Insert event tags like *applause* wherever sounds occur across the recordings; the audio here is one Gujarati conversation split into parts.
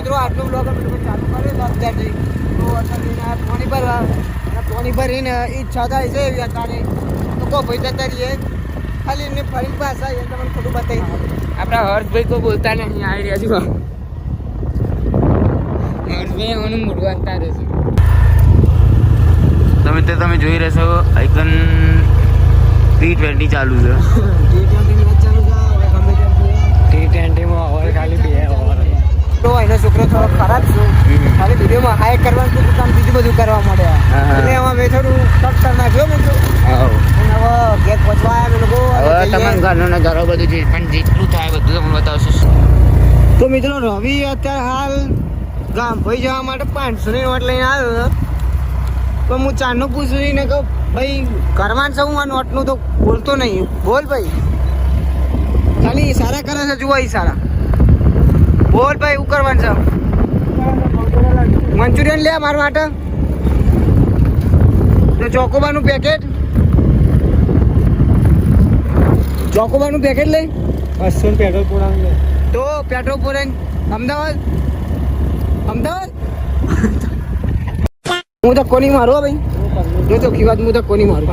મિત્રો આટલું બ્લોગ અમે લોકો ચાલુ કર્યો તો અત્યારથી. તો અત્યારથી આ પાણી ભરવા અને પાણી ભરીને ઈચ્છા થાય છે એવી અત્યારે. તો કો ભાઈ જતા રહીએ ખાલી એમની ફરી પાછા એ તમને ખોટું બતાવી આપણા હર્ષભાઈ કોઈ બોલતા નહીં આવી રહ્યા છો. હર્ષભાઈ એનું મોઢું અંતા રહેશે તમે તે તમે જોઈ રહેશો આઈકન ટી ટ્વેન્ટી ચાલુ છે. ટી ટ્વેન્ટી મેચ ચાલુ છે ટી ટ્વેન્ટીમાં ઓવર ખાલી બે ઓવર તો એનો છોકરો થોડો ખરાબ છું. ખાલી વિડીયોમાં હાય કરવાનું બધું કામ બીજું બધું કરવા હા. એટલે એમાં મેં થોડું કટ નાખ્યો મિત્રો અને હવે ઘેર પહોંચવા આવ્યા અમે લોકો. હવે જઈએ. તમારા ઘરનો નજારો બધું છે પણ જેટલું થાય બધું તમને બતાવશું. તો મિત્રો રવિ અત્યારે હાલ ગામ ભાઈ જવા માટે પાંચસો ની નોટ લઈને આવ્યો પણ હું ચારનો પૂછું ને કહું ભાઈ કરવાનું છે? આ નોટનું તો બોલતો નહીં. બોલ ભાઈ. ખાલી સારા કરે છે જુઓ ઈશારા. બોલ ભાઈ શું કરવાનું છે? મંચુરિયન લે મારા માટે. તો ચોકોબાનું પેકેટ ચોકોબાનું પેકેટ લઈ. બસો પેટ્રોલ પુરાણ તો પેટ્રોલ પૂરાઈ અમદાવાદ? અમદાવાદ? હું તો કોની મારું હો ભાઈ? જો કી વાત હું તો કોની મારું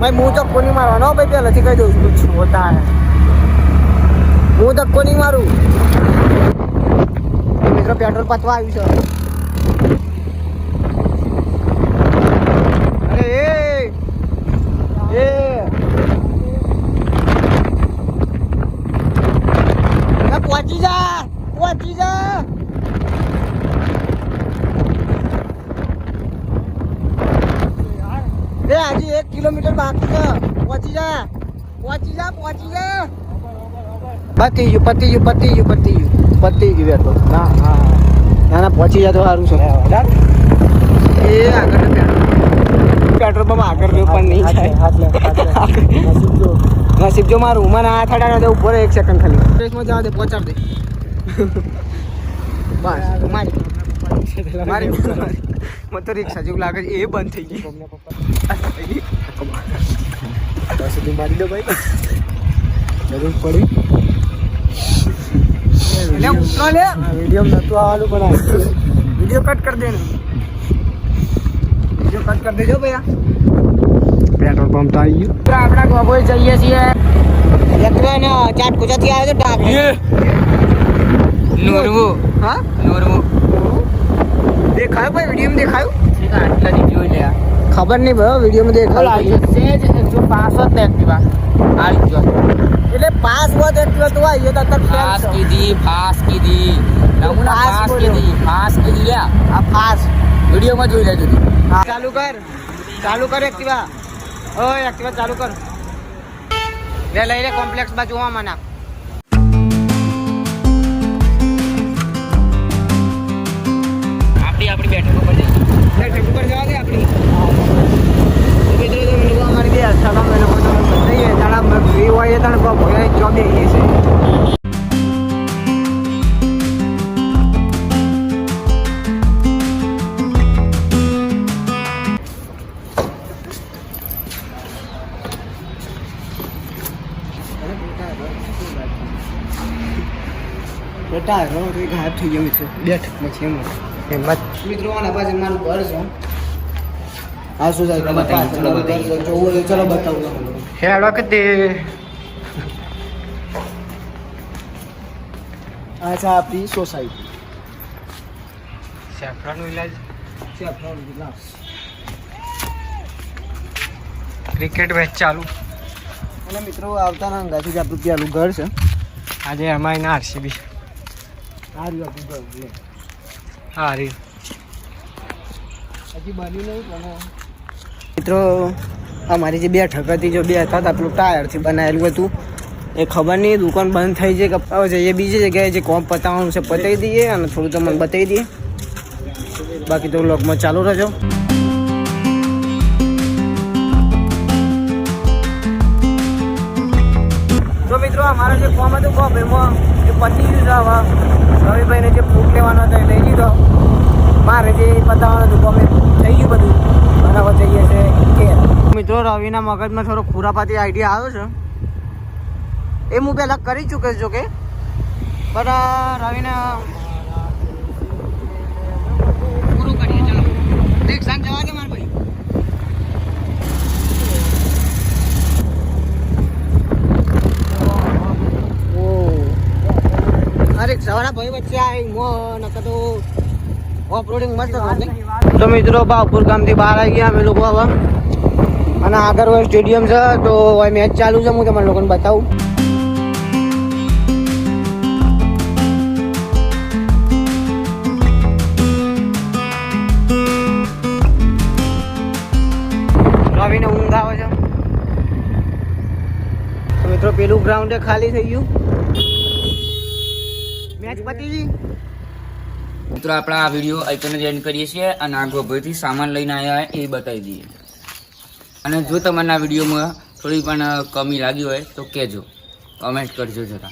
ભાઈ હું તો કોની મારવાનો હો ભાઈ પહેલાંથી કહી દઉં છું હોતા હે ધક્કો નહીં મારું. મિત્રો પેટ્રોલ પતવા આવ્યું છે. અરે, એ! પહોંચી જા પહોંચી જા. એ હજી એક કિલોમીટર બાકી છે. પહોંચી જા પહોંચી જા પહોંચી જા. પતી ગયું પતી ગયું પતી ગયું પતી ગયું. પતી ગયું તો. ના હા ના ના પહોંચી જા તો સારું છે. એ આગળ પેટ્રોલ પંપ આગળ રહ્યો પણ નહીં જાય *laughs* નસીબ જો. મારું મને આ થડા દે ઉપર એક સેકન્ડ ખાલી. ફ્રેશમાં જવા દે પહોંચાડ દે. *laughs* બસ મારી. મારી મને તો રિક્ષા જેવું લાગે છે એ બંધ થઈ ગયું. સુધી મારી દો ભાઈ. જરૂર પડી. લે ઉતરો લે. વીડિયો નતું આવવાનું પણ વિડિયો કટ કરી દેને. વિડિયો કટ કરી દેજો ભૈયા. પેટ્રોલ પંપ તો આવી ગયું. તો આપણા ગોગોઈ જઈએ છીએ. યત્રાને ચાટ કુચાથી આવે છે ડાબ. નોરવો. હા? નોરવો. દેખાયું ભાઈ વિડીયોમાં દેખાયું? આટલાથી જોઈ લે ખબર નહીં ભાઈ વિડીયોમાં દેખાયું. સેજ એકસો પાસઠ એક્ટિવા આવી ગયો એટલે પાસ હોત એટલે તો આવીએ તો અત્યારે ફાસ. કીધી ફાસ કીધી. નમૂના ફાસ ફાસ. કીધી ફાસ કીધી લે આ પાસ વિડીયોમાં જોઈ લેજો. ચાલુ કર. ચાલુ કર એક્ટિવા. ઓય એક્ટિવા ચાલુ કર. લે લઈ લે કોમ્પ્લેક્સ બાજુ હા મને આપણી આપણી બેઠક ઉપર જઈએ. લે ટેમ્પો પર જવા દે આપણી બેટા રો રે ગાયબ થઈ ગયો મિત્રો બેઠકમાં છે એમાં. હિંમત મિત્રો આના પાસે મારું ઘર છે. આ શું થાય? પાછળ છે. જોવું હોય ચલો બતાવું. હેડો કે તે. આ છે આપણી સોસાયટી. સેફ્રાનો ઇલાજ છે ક્રિકેટ મેચ ચાલુ. અને મિત્રો આવતાના અંગાથી જ આપણું પેલું ઘર છે. આજે અમારી ના આરસીબી. આ રહ્યું આપણું ઘર હા રી હજી બન્યું નહીં પણ મિત્રો અમારી જે બેઠક હતી જો બે હતા પેલું ટાયરથી બનાવેલું હતું. એ ખબર નહીં દુકાન બંધ થઈ છે કે જઈએ બીજી જગ્યાએ જે કોમ પતાવવાનું છે પતાવી દઈએ અને થોડું તમને બતાવી દઈએ. બાકી તો લોકમાં ચાલુ રહેજો. તો મિત્રો જે કોમ હતું કોમ એમાં જે પતી ગયું છે હવે રવિભાઈને જે ફૂક લેવાનો હતો એ લઈ લીધો. મારે જે પતાવવાનું હતું કોમ થઈ ગયું બધું. અને હવે જઈએ છે ઘેર મિત્રો, રવિના મગજમાં થોડો ખુરાપાતી આઈડિયા આવ્યો છે. એ હું પહેલાં કરી ચૂક્યો છું કે પણ રવિને પૂરું કરીએ ચલો રિક્ષા જવા દે મારા ભાઈ અરે સવારા ભાઈ વચ્ચે આવી મો તો ઓફરોડિંગ મસ્ત તો મિત્રો બાપુર ગામથી બહાર આવી ગયા અમે લોકો હવે. અને આગળ હોય સ્ટેડિયમ છે, તો મેચ ચાલુ છે, હું તમારા લોકોને બતાવું. રવિને ઊંઘ આવે છે. મિત્રો, પેલું ગ્રાઉન્ડ ખાલી થઈ ગયું. પતી મિત્રો, આપણે આ વીડિયો આઈકન એન્ડ કરીએ છીએ અને આ ગોભરથી સામાન લઈને આવ્યા એ બતાવી દઈએ. અને જો તમારા વિડીયોમાં થોડી પણ કમી લાગી હોય, તો કહેજો. કમેન્ટ કરજો જરા.